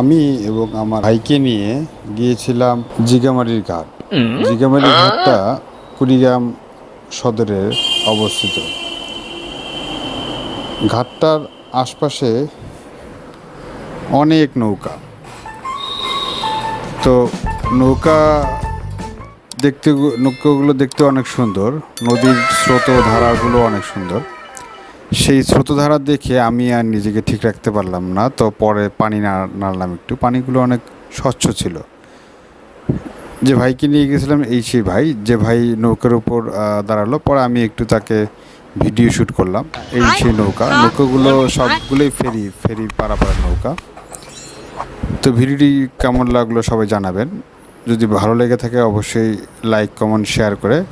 আমি এবং আমার ভাইকে নিয়ে গিয়েছিলাম জিগামারির ঘাট। জিগামারির ঘাটটা কুড়িগ্রাম সদরের অবস্থিত। ঘাটটার আশপাশে অনেক নৌকা। তো নৌকা দেখতে নৌকাগুলো দেখতে অনেক সুন্দর। নদীর স্রোত ধারাগুলো অনেক সুন্দর। সেই স্রোতধারা দেখে আমি আর নিজেকে ঠিক রাখতে পারলাম না। তো পরে পানি না- নাড়লাম একটু। পানিগুলো অনেক স্বচ্ছ ছিল। যে ভাইকে নিয়ে গেছিলাম, এই সেই ভাই। যে ভাই নৌকার উপর দাঁড়াল। পরে আমি একটু তাকে ভিডিও শ্যুট করলাম। এই সেই নৌকা। নৌকাগুলো সবগুলোই ফেরি ফেরি পারাপার নৌকা। তো ভিডিওটি কেমন লাগল সবাই জানাবেন। যদি ভালো লেগে থাকে, অবশ্যই লাইক, কমেন্ট, শেয়ার করে